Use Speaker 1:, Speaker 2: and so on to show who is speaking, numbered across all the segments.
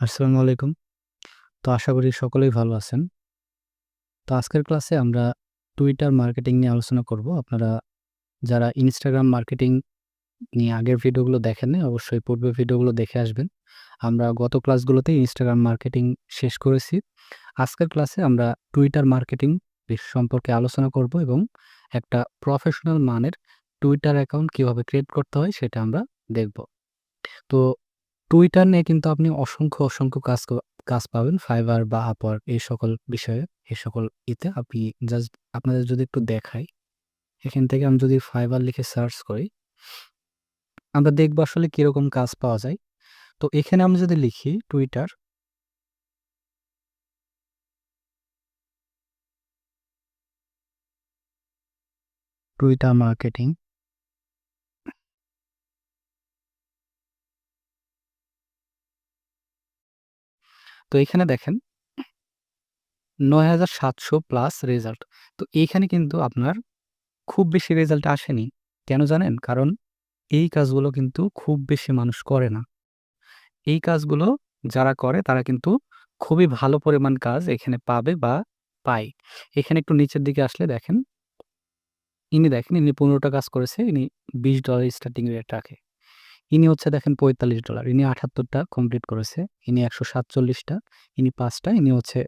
Speaker 1: আসসালামু আলাইকুম। তো আশা করি সকলেই ভালো আছেন। তো আজকের ক্লাসে আমরা টুইটার মার্কেটিং নিয়ে আলোচনা করব। আপনারা যারা ইনস্টাগ্রাম মার্কেটিং নিয়ে আগের ভিডিওগুলো দেখেননি, অবশ্যই পূর্বের ভিডিওগুলো দেখে আসবেন। আমরা গত ক্লাসগুলোতে ইনস্টাগ্রাম মার্কেটিং শেষ করেছি। আজকের ক্লাসে আমরা টুইটার মার্কেটিং সম্পর্কে আলোচনা করব এবং একটা প্রফেশনাল মানের টুইটার অ্যাকাউন্ট কীভাবে ক্রিয়েট করতে হয় সেটা আমরা দেখব। তো টুইটার নিয়ে কিন্তু আপনি অসংখ্য, অসংখ্য কাজ কাজ পাবেন ফাইবার বা আপার এই সকল বিষয়ে, এই সকল ইতে আপনি জাস্ট আপনাদের যদি একটু দেখাই, এখান থেকে আমি যদি ফাইবার লিখে সার্চ করি আমরা দেখব আসলে কীরকম কাজ পাওয়া যায়। তো এখানে আমি যদি লিখি টুইটার টুইটার মার্কেটিং তো এখানে দেখেন ৯৭০০ প্লাস রেজাল্ট। তো এইখানে কিন্তু আপনার খুব বেশি রেজাল্ট আসেনি। কেন জানেন? কারণ এই কাজগুলো কিন্তু খুব বেশি মানুষ করে না। এই কাজগুলো যারা করে, তারা কিন্তু খুবই ভালো পরিমাণ কাজ এখানে পাবে বা পায়। এখানে একটু নিচের দিকে আসলে দেখেন, ইনি দেখেন, ইনি পনেরোটা কাজ করেছে। ইনি $২০ স্টার্টিং রেট রাখে। ইনি হচ্ছে দেখেন $৪৫ ইনি ৭৮ টা কমপ্লিট করেছে। ইনি একশো সাতচল্লিশটা, ইনি পাঁচটা, ইনি হচ্ছে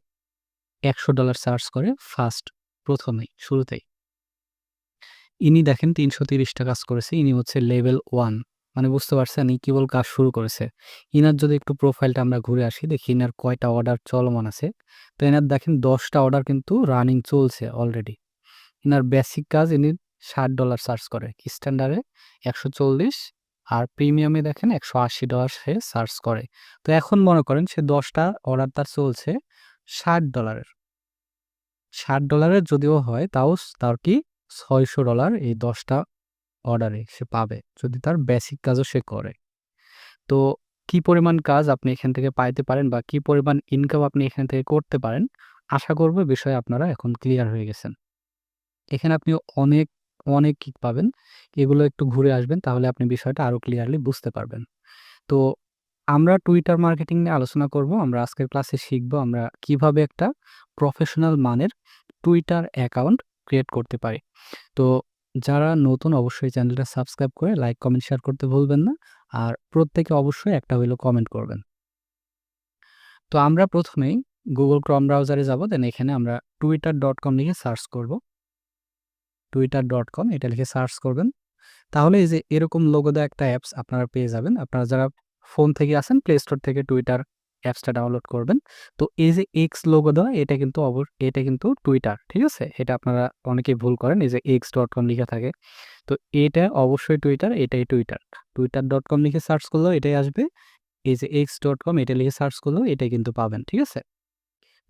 Speaker 1: $১০০ চার্জ করে ফার্স্ট প্রথমেই, শুরুতেই। ইনি দেখেন তিনশো তিরিশটা কাজ করেছে। ইনি হচ্ছে লেভেল ওয়ান মানে বুঝতে পারছেন? ই কেবল কাজ শুরু করেছে। ইনার যদি একটু প্রোফাইলটা আমরা ঘুরে আসি, দেখি ইনার কয়টা অর্ডার চলমান আছে। তো এনার দেখেন দশটা অর্ডার কিন্তু রানিং চলছে অলরেডি। ইনার বেসিক কাজ ইনি $৬০ চার্জ করে। স্ট্যান্ডার্ডে ১৪০ আর প্রিমিয়ামে দেখেন $১৮০ সে সার্চ করে। তো এখন মনে করেন সে দশটা অর্ডার তার চলছে $৬০ এর। $৬০ যদিও হয় তাও তার কি $৬০০ এই দশটা অর্ডারে সে পাবে। যদি তার বেসিক কাজও সে করে। তো কি পরিমাণ কাজ আপনি এখান থেকে পাইতে পারেন বা কি পরিমাণ ইনকাম আপনি এখান থেকে করতে পারেন, আশা করব বিষয়ে আপনারা এখন ক্লিয়ার হয়ে গেছেন। এখানে আপনি অনেক, অনেক কিক পাবেন। এগুলো একটু ঘুরে আসবেন তাহলে আপনি বিষয়টা আরও ক্লিয়ারলি বুঝতে পারবেন। তো আমরা টুইটার মার্কেটিং নিয়ে আলোচনা করব। আমরা আজকের ক্লাসে শিখব আমরা কীভাবে একটা প্রফেশনাল মানের টুইটার অ্যাকাউন্ট ক্রিয়েট করতে পারি। তো যারা নতুন অবশ্যই চ্যানেলটা সাবস্ক্রাইব করে লাইক, কমেন্ট, শেয়ার করতে ভুলবেন না। আর প্রত্যেকে অবশ্যই একটা হইলেও কমেন্ট করবেন। তো আমরা প্রথমেই গুগল ক্রম ব্রাউজারে যাব। দেন এখানে আমরা টুইটার ডট কম লিখে সার্চ করব। twitter.com এটা লিখে সার্চ করবেন। তাহলে এই যে এরকম লোগো দেওয়া একটা অ্যাপস আপনারা পেয়ে যাবেন। আপনারা যারা ফোন থেকে আসেন প্লে স্টোর থেকে টুইটার অ্যাপসটা ডাউনলোড করবেন। তো এই যে এক্স লোগো দেওয়া এটা কিন্তু অব এটা কিন্তু টুইটার। ঠিক আছে? এটা আপনারা অনেকেই ভুল করেন। এই যে এক্স ডট কম লিখে থাকে। তো এটা অবশ্যই টুইটার, এটাই টুইটার। টুইটার ডট কম লিখে সার্চ করলেও এটাই আসবে। এই যে এক্স ডট কম এটা লিখে সার্চ করলেও এটাই কিন্তু পাবেন। ঠিক আছে?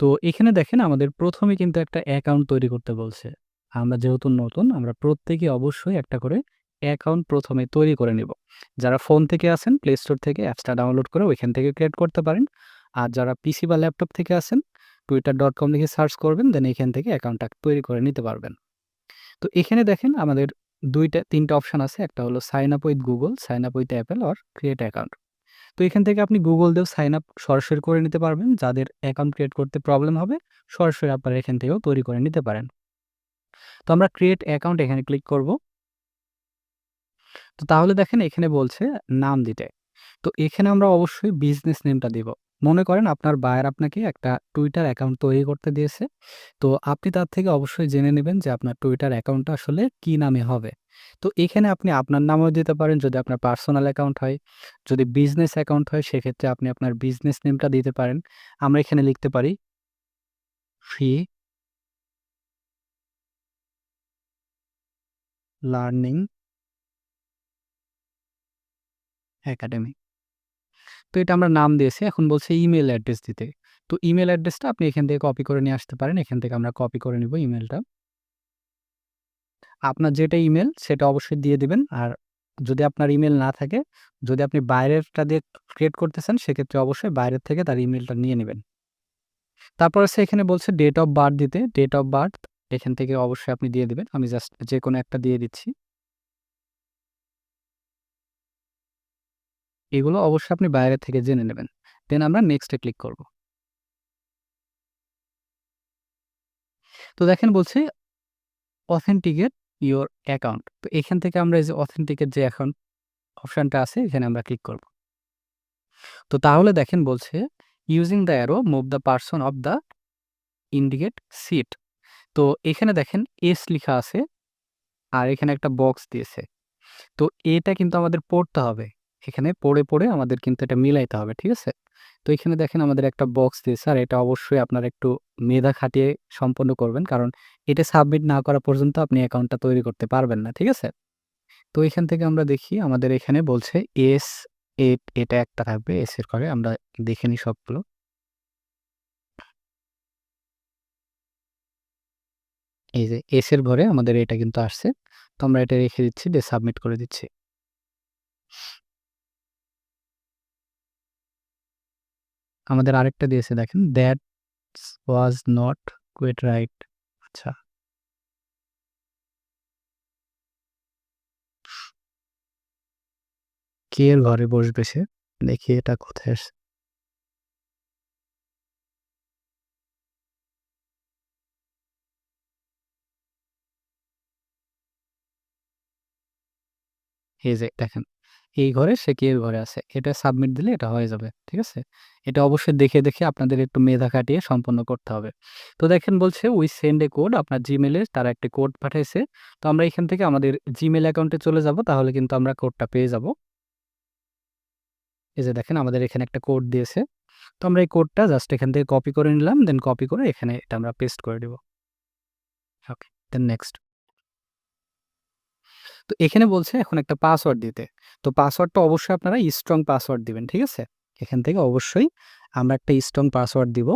Speaker 1: তো এখানে দেখেন আমাদের প্রথমে কিন্তু একটা অ্যাকাউন্ট তৈরি করতে বলছে। আমরা যেহেতু নতুন আমরা প্রত্যেকে অবশ্যই একটা করে অ্যাকাউন্ট প্রথমে তৈরি করে নিব। যারা ফোন থেকে আছেন প্লে স্টোর থেকে অ্যাপসটা ডাউনলোড করে ওইখান থেকে ক্রিয়েট করতে পারেন। আর যারা পিসি বা ল্যাপটপ থেকে আছেন কম লিখে সার্চ করবেন দেন এখান থেকে অ্যাকাউন্টটা তৈরি করে নিতে পারবেন। তো এখানে দেখেন আমাদের ২ টা ৩ টা অপশন আছে। একটা হলো sign up with Google, sign up with Apple or create account. তো এখান থেকে আপনি গুগল দিয়েও সাইন আপ সরাসরি করে নিতে পারবেন। যাদের অ্যাকাউন্ট ক্রিয়েট করতে প্রবলেম হবে সরাসরি আপনারা এখান থেকেও তৈরি করে নিতে পারেন। তো আমরা ক্রিয়েট অ্যাকাউন্ট এখানে ক্লিক করব। তো তাহলে দেখেন এখানে বলছে নাম দিতে। তো এখানে আমরা অবশ্যই বিজনেস নেমটা দিব। মনে করেন আপনার বায়ার আপনাকে একটা টুইটার অ্যাকাউন্ট তৈরি করতে দিয়েছে। তো আপনি তার থেকে অবশ্যই জেনে নেবেন যে আপনার টুইটার অ্যাকাউন্টটা আসলে কি নামে হবে। তো এখানে আপনি আপনার নামও দিতে পারেন যদি আপনার পার্সোনাল অ্যাকাউন্ট হয়। যদি বিজনেস অ্যাকাউন্ট হয় সেক্ষেত্রে আপনি আপনার বিজনেস নেমটা দিতে পারেন। আমরা এখানে লিখতে পারি ফ্রি লার্নিং একাডেমি। তো এটা আমরা নাম দিয়েছি। এখন বলছে ইমেল অ্যাড্রেস দিতে। তো ইমেল অ্যাড্রেসটা আপনি এখান থেকে কপি করে নিয়ে আসতে পারেন। এখান থেকে আমরা কপি করে নিব ইমেলটা আপনার যেটা ইমেল সেটা অবশ্যই দিয়ে দিবেন। আর যদি আপনার ইমেল না থাকে, যদি আপনি বাইরেরটা দিয়ে ক্রিয়েট করতেছেন সেক্ষেত্রে অবশ্যই বাইরের থেকে তার ইমেলটা নিয়ে নেবেন তারপর সে এখানে বলছে ডেট অফ বার্থ দিতে। ডেট অফ বার্থ এখান থেকে অবশ্যই আপনি দিয়ে দেবেন আমি জাস্ট যে কোনো একটা দিয়ে দিচ্ছি। এগুলো অবশ্যই আপনি বাইরে থেকে জেনে নেবেন। দেন আমরা নেক্সটে ক্লিক করব। তো দেখেন বলছে অথেন্টিকেট ইওর অ্যাকাউন্ট। তো এখান থেকে আমরা এই যে অথেন্টিকেট যে অ্যাকাউন্ট অপশনটা আছে, এখানে আমরা ক্লিক করব। তো তাহলে দেখেন বলছে using the arrow move the person of the indicate seat. তো এখানে দেখেন এস লিখা আছে আর এখানে একটা বক্স দিয়েছে। তো এটা কিন্তু আমাদের পড়তে হবে। এখানে পড়ে, পড়ে আমাদের কিন্তু এটা মিলাইতে হবে। ঠিক আছে? তো এখানে দেখেন আমাদের একটা বক্স দিয়েছে আর এটা অবশ্যই আপনারা একটু মেধা খাটিয়ে সম্পন্ন করবেন। কারণ এটা সাবমিট না করা পর্যন্ত আপনি অ্যাকাউন্টটা তৈরি করতে পারবেন না। ঠিক আছে? তো এখান থেকে আমরা দেখি আমাদের এখানে বলছে এস এটা একটা থাকবে এস এর ঘরে আমরা দেখে নিই সবগুলো। এই যে এস এর ঘরে আমাদের এটা কিন্তু আসছে। তো আমরা এটা রেখে দিচ্ছি দিয়ে সাবমিট করে দিচ্ছি। আমাদের আরেকটা দিয়েছে দেখেন that was not quite right আচ্ছা। কে এর ঘরে বসবে সে? দেখি এটা কোথায় আসছে। এই যে দেখেন এই ঘরে সে কে ঘরে আছে। এটা সাবমিট দিলে এটা হয়ে যাবে। ঠিক আছে? এটা অবশ্যই দেখে, দেখে আপনাদের একটু মেধা খাটিয়ে সম্পন্ন করতে হবে। তো দেখেন বলছে উই সেন্ড এ কোড আপনার এ তারা একটা কোড পাঠাইছে। তো আমরা এখান থেকে আমাদের জিমেল অ্যাকাউন্টে চলে যাব তাহলে কিন্তু আমরা কোডটা পেয়ে যাব। এই যে দেখেন আমাদের এখানে একটা কোড দিয়েছে। তো আমরা এই কোডটা জাস্ট এখান থেকে কপি করে নিলাম। দেন কপি করে এখানে এটা আমরা পেস্ট করে দিব। Okay, then next. তো এখানে বলছে এখন একটা পাসওয়ার্ড দিতে। তো পাসওয়ার্ডটা অবশ্যই আপনারা স্ট্রং পাসওয়ার্ড দিবেন। ঠিক আছে? এখান থেকে অবশ্যই আমরা একটা স্ট্রং পাসওয়ার্ড দিব।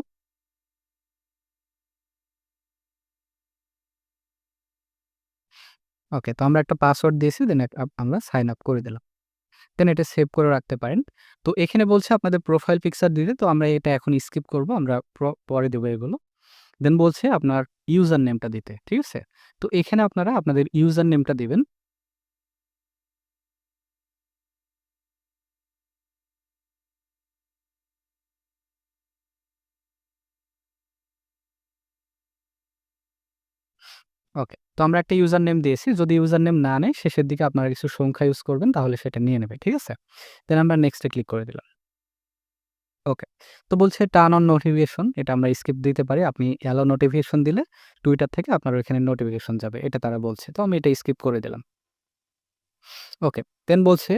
Speaker 1: ওকে, তো আমরা একটা পাসওয়ার্ড দিয়েছি দেন আমরা সাইন আপ করে দিলাম। দেন এটা সেভ করে রাখতে পারেন। তো এখানে বলছে আপনাদের প্রোফাইল পিকচার দিতে তো আমরা এটা এখন স্কিপ করব। আমরা পরে দেবো এগুলো। দেন বলছে আপনার ইউজার নেমটা দিতে। ঠিক আছে? তো এখানে আপনারা আপনাদের ইউজার নেমটা দিবেন। ওকে। তো আমরা একটা ইউজার নেম দিয়েছি। যদি ইউজার নেম না নেয়, শেষের দিকে আপনারা কিছু সংখ্যা ইউজ করবেন, তাহলে সেটা নিয়ে নেবে। ঠিক আছে? দেন আমরা নেক্সট ক্লিক করে দিলাম। ওকে। তো বলছে টার্ন অন নোটিফিকেশন এটা আমরা স্কিপ দিতে পারি। আপনি অ্যালো নোটিফিকেশন দিলে টুইটার থেকে আপনার ওইখানে নোটিফিকেশন যাবে। এটা তারা বলছে। তো আমি এটা স্কিপ করে দিলাম। ওকে। দেন বলছে,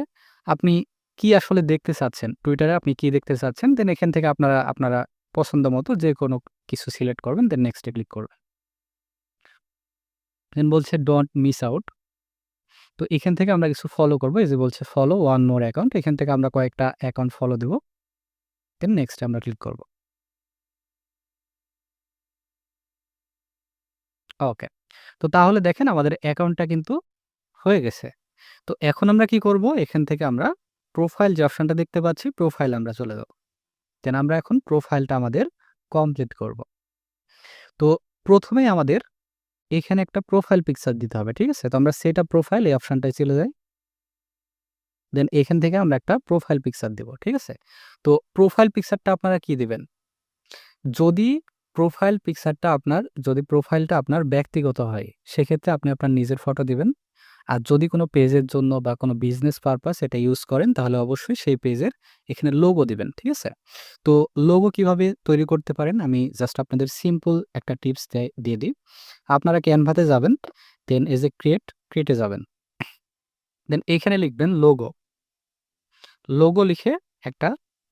Speaker 1: আপনি কি আসলে দেখতে চাচ্ছেন? টুইটারে আপনি কি দেখতে চাচ্ছেন? দেন এখান থেকে আপনারা আপনারা পছন্দ মতো যে কোনো কিছু সিলেক্ট করবেন দেন নেক্সট ক্লিক করবেন। দেন বলছে ডোন্ট মিস আউট। তো এখান থেকে আমরা কিছু ফলো করব এই যে বলছে ফলো ওয়ান মোর অ্যাকাউন্ট। এখান থেকে আমরা কয়েকটা অ্যাকাউন্ট ফলো দেব। দেন নেক্সট আমরা ক্লিক করব। ওকে। তো তাহলে দেখেন আমাদের অ্যাকাউন্টটা কিন্তু হয়ে গেছে। তো এখন আমরা কি করব? এখান থেকে আমরা প্রোফাইল যে অপশনটা দেখতে পাচ্ছি প্রোফাইল আমরা চলে যাব। দেন আমরা এখন প্রোফাইলটা আমাদের কমপ্লিট করব। তো প্রথমেই আমাদের এখানে একটা প্রোফাইল পিকচার দিতে হবে। ঠিক আছে? তো আমরা সেট আপ প্রোফাইল এই অপশানটায় চলে যাই। দেন এখান থেকে আমরা একটা প্রোফাইল পিকচার দেবো ঠিক আছে? তো প্রোফাইল পিকচারটা আপনারা কি দিবেন? যদি প্রোফাইল পিকচারটা আপনার যদি প্রোফাইলটা আপনার ব্যক্তিগত হয়, সেক্ষেত্রে আপনি আপনার নিজের ফটো দিবেন। আর যদি কোনো পেজের জন্য বা কোনো বিজনেস পারপাস এটা ইউজ করেন তাহলে অবশ্যই সেই পেজের এখানে লোগো দিবেন। ঠিক আছে? তো লোগো কীভাবে তৈরি করতে পারেন আমি জাস্ট আপনাদের সিম্পল একটা টিপস দেয় দিই। আপনারা ক্যানভাতে যাবেন। দেন এজ এ ক্রিয়েট, ক্রিয়েটে যাবেন। দেন এখানে লিখবেন লোগো। লোগো লিখে একটা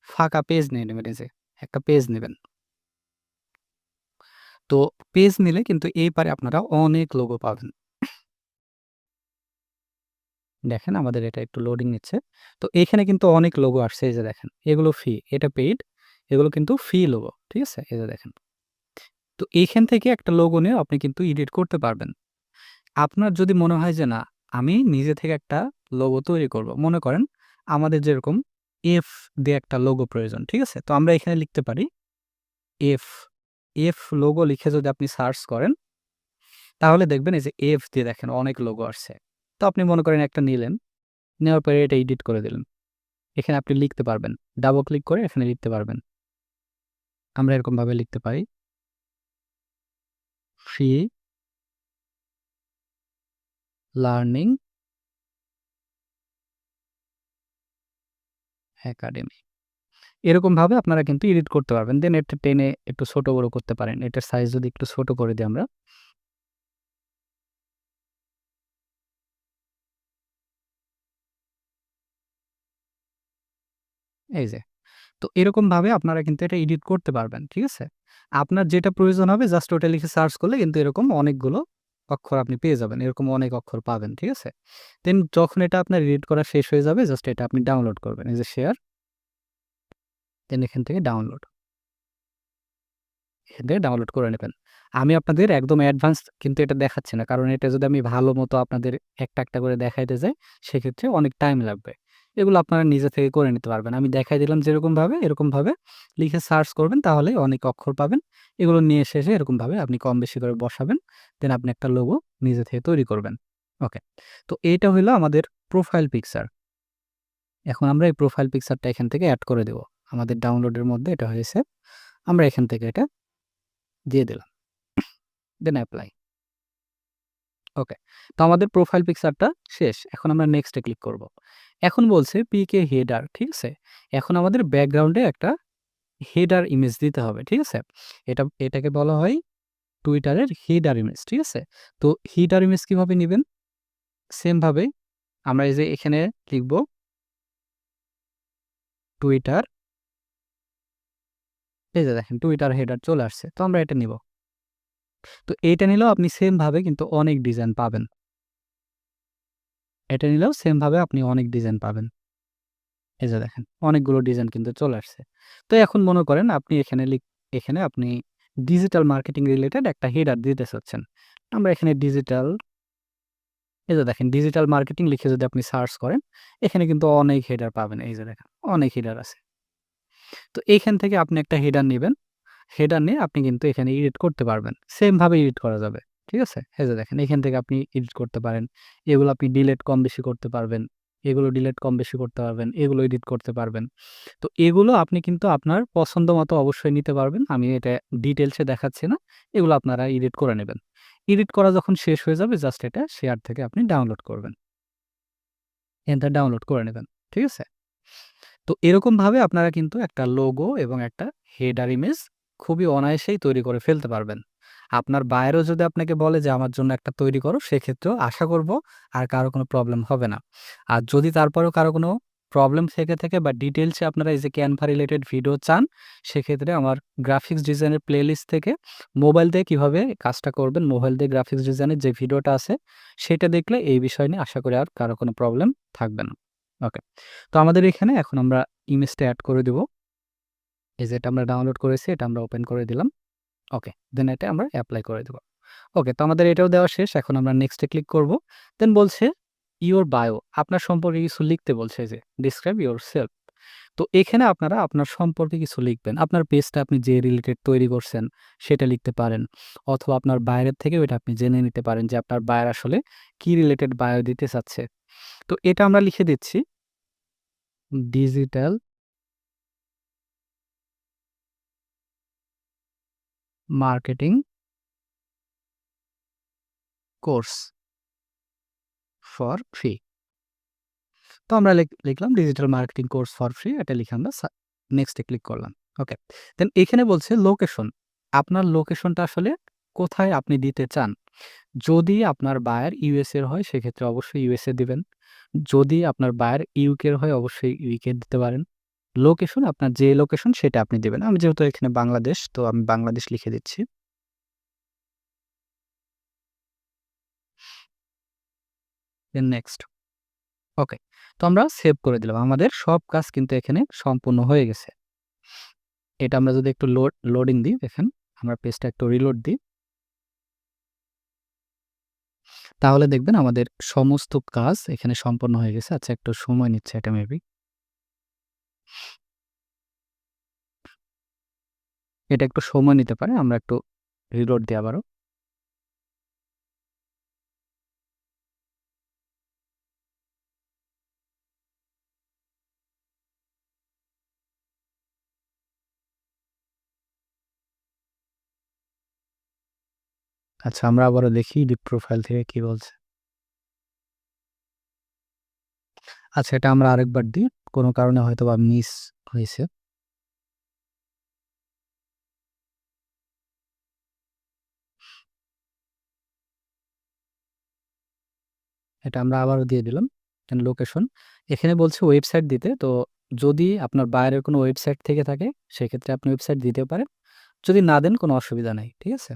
Speaker 1: ফাঁকা পেজ নিয়ে নেবেন যে একটা পেজ নেবেন। তো পেজ নিলে কিন্তু এই পারে আপনারা অনেক লোগো পাবেন। দেখেন আমাদের এটা একটু লোডিং নিচ্ছে। তো এখানে কিন্তু অনেক লোগো আসছে এই যে দেখেন। এগুলো ফি এটা পেইড। এগুলো কিন্তু ফি লোগো। ঠিক আছে? এই যে দেখেন। তো এইখান থেকে একটা লোগো নিয়ে আপনি কিন্তু এডিট করতে পারবেন। আপনার যদি মনে হয় যে না আমি নিজে থেকে একটা লোগো তৈরি করব। মনে করেন আমাদের যেরকম এফ দিয়ে একটা লোগো প্রয়োজন। ঠিক আছে? তো আমরা এখানে লিখতে পারি এফ, এফ লোগো লিখে যদি আপনি সার্চ করেন তাহলে দেখবেন এই যে এফ দিয়ে দেখেন অনেক লোগো আসছে। তো আপনি মনে করেন একটা নিলেন। নেওয়ার পরে এটা এডিট করে দিলেন। এখানে আপনি লিখতে পারবেন। ডাবল ক্লিক করে এখানে লিখতে পারবেন। আমরা এরকমভাবে লিখতে পারি। Free learning academy. এরকমভাবে আপনারা কিন্তু এডিট করতে পারবেন। দেন এটা টেনে একটু ছোট বড় করতে পারেন। এটার সাইজ যদি একটু ছোট করে দিই আমরা। এই যে। তো এরকমভাবে আপনারা কিন্তু এটা এডিট করতে পারবেন। ঠিক আছে? আপনার যেটা প্রয়োজন হবে জাস্ট ওটা লিখে সার্চ করলে কিন্তু এরকম অনেকগুলো অক্ষর আপনি পেয়ে যাবেন। এরকম অনেক অক্ষর পাবেন। ঠিক আছে? দেন যখন এটা আপনার এডিট করা শেষ হয়ে যাবে জাস্ট এটা আপনি ডাউনলোড করবেন। এই যে শেয়ার দেন এখান থেকে ডাউনলোড। এখান থেকে ডাউনলোড করে নেবেন। আমি আপনাদের একদম অ্যাডভান্স কিন্তু এটা দেখাচ্ছি না। কারণ এটা যদি আমি ভালো মতো আপনাদের একটা, একটা করে দেখাইতে যাই সেক্ষেত্রে অনেক টাইম লাগবে। এগুলো আপনারা নিজে থেকে করে নিতে পারবেন। আমি দেখাই দিলাম যেরকমভাবে, এরকমভাবে লিখে সার্চ করবেন তাহলেই অনেক অক্ষর পাবেন। এগুলো নিয়ে শেষে এরকমভাবে আপনি কম বেশি করে বসাবেন। দেন আপনি একটা লোগো নিজে থেকে তৈরি করবেন। ওকে। তো এইটা হলো আমাদের প্রোফাইল পিকচার। এখন আমরা এই প্রোফাইল পিকচারটা এখান থেকে অ্যাড করে দেব। আমাদের ডাউনলোডের মধ্যে এটা হয়েছে। আমরা এখান থেকে এটা দিয়ে দিলাম। দেন অ্যাপ্লাই। ওকে। তো আমাদের প্রোফাইল পিকচারটা শেষ। এখন আমরা নেক্সটে ক্লিক করব। এখন বলছে পিকে হেডার, ঠিক আছে? এখন আমাদের ব্যাকগ্রাউন্ডে একটা হেডার ইমেজ দিতে হবে, ঠিক আছে? এটা এটাকে বলা হয় টুইটারের হেডার ইমেজ, ঠিক আছে? তো হেডার ইমেজ কীভাবে নিবেন? সেম ভাবে আমরা এই যে এখানে লিখব টুইটার এই যে দেখেন টুইটার হেডার চলে আসছে। তো আমরা এটা নিব। তো এটা নিলেও আপনি সেম ভাবে কিন্তু অনেক ডিজাইন পাবেন। এটা নিলেও সেম ভাবে আপনি অনেক ডিজাইন পাবেন। এই যে দেখেন, অনেকগুলো ডিজাইন কিন্তু চলে আসছে। তো এখন মনে করেন আপনি এখানে লিখ, এখানে আপনি ডিজিটাল মার্কেটিং রিলেটেড একটা হেডার দিতে চাচ্ছেন। আমরা এখানে ডিজিটাল এই যে দেখেন ডিজিটাল মার্কেটিং লিখে যদি আপনি সার্চ করেন, এখানে কিন্তু অনেক হেডার পাবেন। এই যে দেখেন, অনেক হেডার আছে। তো এইখান থেকে আপনি একটা হেডার নিবেন। হেডার নিয়ে আপনি কিন্তু এখানে এডিট করতে পারবেন। সেম ভাবে এডিট করা যাবে। ঠিক আছে? এই যে দেখেন, এখান থেকে আপনি এডিট করতে পারেন। এগুলো আপনি ডিলিট কম বেশি করতে পারবেন। এগুলো ডিলিট কম বেশি করতে পারবেন। এগুলো এডিট করতে পারবেন। তো এগুলো আপনি কিন্তু আপনার পছন্দ মতো অবশ্যই নিতে পারবেন। আমি এটা ডিটেলসে দেখাচ্ছি না। এগুলো আপনারা এডিট করে নেবেন। এডিট করা যখন শেষ হয়ে যাবে জাস্ট এটা শেয়ার থেকে আপনি ডাউনলোড করবেন। এখান ডাউনলোড করে নেবেন। ঠিক আছে? তো এরকমভাবে আপনারা কিন্তু একটা লোগো এবং একটা হেডার ইমেজ খুবই অনায়াসেই তৈরি করে ফেলতে পারবেন। আপনার বাইরেও যদি আপনাকে বলে যে, আমার জন্য একটা তৈরি করো, সেক্ষেত্রেও আশা করব আর কারও কোনো প্রবলেম হবে না। আর যদি তারপরেও কারও কোনো প্রবলেম থেকে থাকে বা ডিটেলসে আপনারা এই যে ক্যানভা রিলেটেড ভিডিও চান, সেক্ষেত্রে আমার গ্রাফিক্স ডিজাইনের প্লেলিস্ট থেকে মোবাইল দিয়ে কীভাবে কাজটা করবেন মোবাইল দিয়ে গ্রাফিক্স ডিজাইনের যে ভিডিওটা আছে, সেটা দেখলে এই বিষয় নিয়ে আশা করি আর কারও কোনো প্রবলেম থাকবে না। ওকে। তো আমাদের এখানে এখন আমরা ইমেজটা অ্যাড করে দেব। এই যে এটা আমরা ডাউনলোড করেছি, এটা আমরা ওপেন করে দিলাম। ওকে। দেন এটা আমরা অ্যাপ্লাই করে দেবো ওকে। তো আমাদের এটাও দেওয়া শেষ। এখন আমরা নেক্সট ক্লিক করব। দেন বলছে ইওর বায়ো আপনার সম্পর্কে কিছু লিখতে বলছে যে ডিসক্রাইব সেলফ তো এখানে আপনারা আপনার সম্পর্কে কিছু লিখবেন। আপনার পেজটা আপনি যে রিলেটেড তৈরি করছেন, সেটা লিখতে পারেন। অথবা আপনার বাইরের থেকেও এটা আপনি জেনে নিতে পারেন যে আপনার বায়ার আসলে কি রিলেটেড বায়ো দিতে চাচ্ছে। তো এটা আমরা লিখে দিচ্ছি digital marketing course for free. তো আমরা লিখলাম digital marketing course for free, এটা লিখে আমরা নেক্সটে ক্লিক করলাম। ওকে দেন এখানে বলছে লোকেশন আপনার লোকেশনটা আসলে কোথায় আপনি দিতে চান? যদি আপনার বায়ার ইউএস এর হয়, সেক্ষেত্রে অবশ্যই ইউএসএ দিবেন। যদি আপনার বায়ার ইউকের হয়, অবশ্যই ইউকে দিতে পারেন। লোকেশন আপনার যে লোকেশন সেটা আপনি দেবেন। আমি যেহেতু এখানে বাংলাদেশ, তো আমি বাংলাদেশ লিখে দিচ্ছি। নেক্সট ওকে তো আমরা সেভ করে দিলাম। আমাদের সব কাজ কিন্তু এখানে সম্পূর্ণ হয়ে গেছে। এটা আমরা যদি একটু লোড লোডিং দিই, দেখেন, আমরা পেজটা একটু রিলোড দিই। তাহলে দেখবেন আমাদের সমস্ত কাজ এখানে সম্পন্ন হয়ে গেছে। আচ্ছা একটু সময় নিচ্ছে এটা মেবি এটা একটু সময় নিতে পারে, আমরা একটু রিলোড দিই আবারও। আচ্ছা আমরা আবারও দেখি ডিপ প্রোফাইল থেকে কি বলছে। আচ্ছা এটা আমরা আরেকবার দিই। কোনো কারণে হয়তো বা মিস হয়েছে। এটা আমরা আবারও দিয়ে দিলাম। Then location. এখানে বলছে ওয়েবসাইট দিতে। তো যদি আপনার বাইরের কোনো ওয়েবসাইট থেকে থাকে, সেক্ষেত্রে আপনি ওয়েবসাইট দিতেও পারেন। যদি না দেন, কোনো অসুবিধা নাই। ঠিক আছে?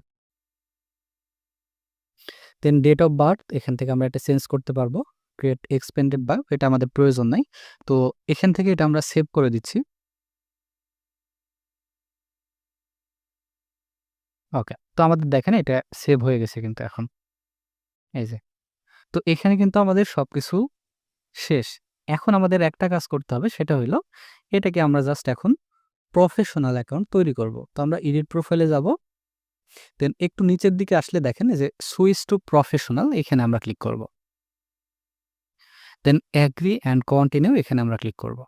Speaker 1: দেন ডেট অফ বার্থ এখান থেকে আমরা এটা চেঞ্জ করতে পারব। ক্রিয়েট এক্সপেন্ডেড বা এটা আমাদের প্রয়োজন নাই। তো এখান থেকে এটা আমরা সেভ করে দিচ্ছি। ওকে। তো আমাদের দেখেন এটা সেভ হয়ে গেছে কিন্তু এখন। এই যে। তো এখানে কিন্তু আমাদের সবকিছু শেষ। এখন আমাদের একটা কাজ করতে হবে, সেটা হইল এটাকে আমরা জাস্ট এখন প্রফেশনাল অ্যাকাউন্ট তৈরি করব। তো আমরা এডিট প্রোফাইলে যাব। দেন একটু নিচের দিকে আসলে দেখেন যে সুইচ টু প্রফেশনাল এখানে আমরা ক্লিক করব। দেন অ্যাগ্রি অ্যান্ড কন্টিনিউ এখানে আমরা ক্লিক করব।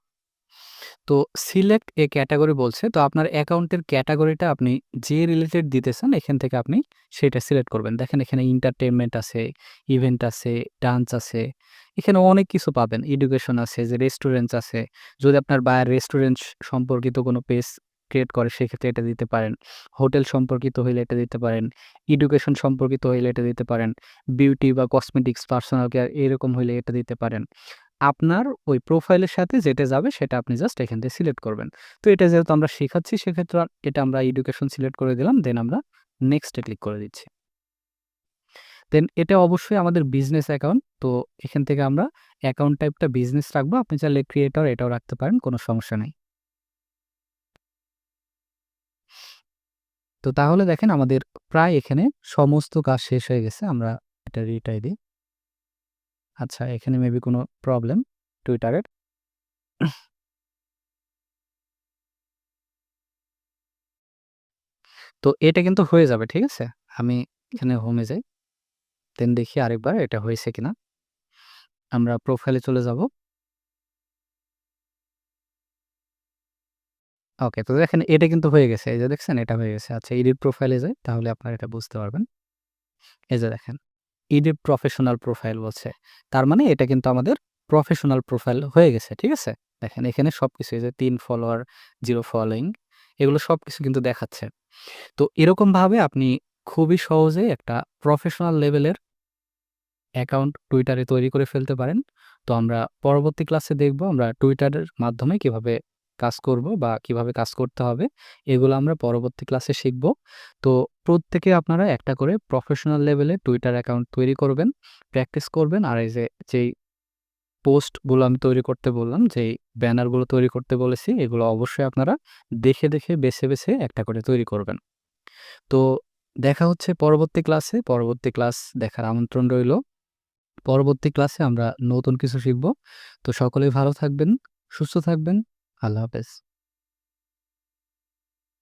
Speaker 1: তো সিলেক্ট এ ক্যাটাগরি বলছে, তো আপনার অ্যাকাউন্টের ক্যাটাগরিটা আপনি যে রিলেটেড দিতেছেন এখান থেকে আপনি সেটা সিলেক্ট করবেন দেখেন এখানে এন্টারটেনমেন্ট আছে ইভেন্ট আছে ডান্স আছে, এখানে অনেক কিছু পাবেন এডুকেশন আছে, যে রেস্টুরেন্টস আছে, যদি আপনার বায়ার রেস্টুরেন্ট সম্পর্কিত কোনো পেজ ক্রিয়েট করে, সেক্ষেত্রে এটা দিতে পারেন। হোটেল সম্পর্কিত হইলে এটা দিতে পারেন। এডুকেশন সম্পর্কিত হইলে এটা দিতে পারেন। বিউটি বা কসমেটিক্স পার্সোনাল কেয়ার এরকম হইলে এটা দিতে পারেন। আপনার ওই প্রোফাইলের সাথে যেটা যাবে, সেটা আপনি জাস্ট এখান থেকে সিলেক্ট করবেন। তো এটা যেহেতু আমরা শেখাচ্ছি, সেক্ষেত্রে এটা আমরা এডুকেশন সিলেক্ট করে দিলাম দেন আমরা নেক্সটে ক্লিক করে দিচ্ছি। দেন এটা অবশ্যই আমাদের বিজনেস অ্যাকাউন্ট তো এখান থেকে আমরা অ্যাকাউন্ট টাইপটা বিজনেস রাখব। আপনি চাইলে ক্রিয়েটর এটাও রাখতে পারেন, কোনো সমস্যা নেই। তো তাহলে দেখেন আমাদের প্রায় এখানে সমস্ত কাজ শেষ হয়ে গেছে, আমরা এটা রিটাই দিই। আচ্ছা এখানে মেবি কোনো প্রবলেম টুইটারের তো এটা কিন্তু হয়ে যাবে, ঠিক আছে? আমি এখানে হোমে যাই দেন দেখি আরেকবার এটা হয়েছে কিনা। আমরা প্রোফাইলে চলে যাব। ওকে, তো দেখেন এটা কিন্তু হয়ে গেছে। এই যে দেখছেন, এটা হয়ে গেছে। আচ্ছা এডিট প্রোফাইলে যাই, তাহলে আপনারা এটা বুঝতে পারবেন। এই যে দেখেন ইডিট প্রফেশনাল প্রোফাইল বলছে। তার মানে এটা কিন্তু আমাদের প্রফেশনাল প্রোফাইল হয়ে গেছে, ঠিক আছে? দেখেন, এখানে সব কিছু এই যে তিন ফলোয়ার জিরো ফলোয়িং এগুলো সব কিছু কিন্তু দেখাচ্ছে। তো এরকমভাবে আপনি খুবই সহজে একটা প্রফেশনাল লেভেলের অ্যাকাউন্ট টুইটারে তৈরি করে ফেলতে পারেন। তো আমরা পরবর্তী ক্লাসে দেখব আমরা টুইটারের মাধ্যমে কীভাবে কাজ করব বা কীভাবে কাজ করতে হবে, এগুলো আমরা পরবর্তী ক্লাসে শিখব। তো প্রত্যেকে আপনারা একটা করে প্রফেশনাল লেভেলে টুইটার অ্যাকাউন্ট তৈরি করবেন প্র্যাকটিস করবেন, আর এই যে, যেই পোস্টগুলো আমি তৈরি করতে বললাম, যেই ব্যানারগুলো তৈরি করতে বলেছি, এগুলো অবশ্যই আপনারা দেখে দেখে, বেছে বেছে একটা করে তৈরি করবেন। তো দেখা হচ্ছে পরবর্তী ক্লাসে পরবর্তী ক্লাস দেখার আমন্ত্রণ রইল। পরবর্তী ক্লাসে আমরা নতুন কিছু শিখব। তো সকলেই ভালো থাকবেন, সুস্থ থাকবেন। আল্লাহ হাফেজ।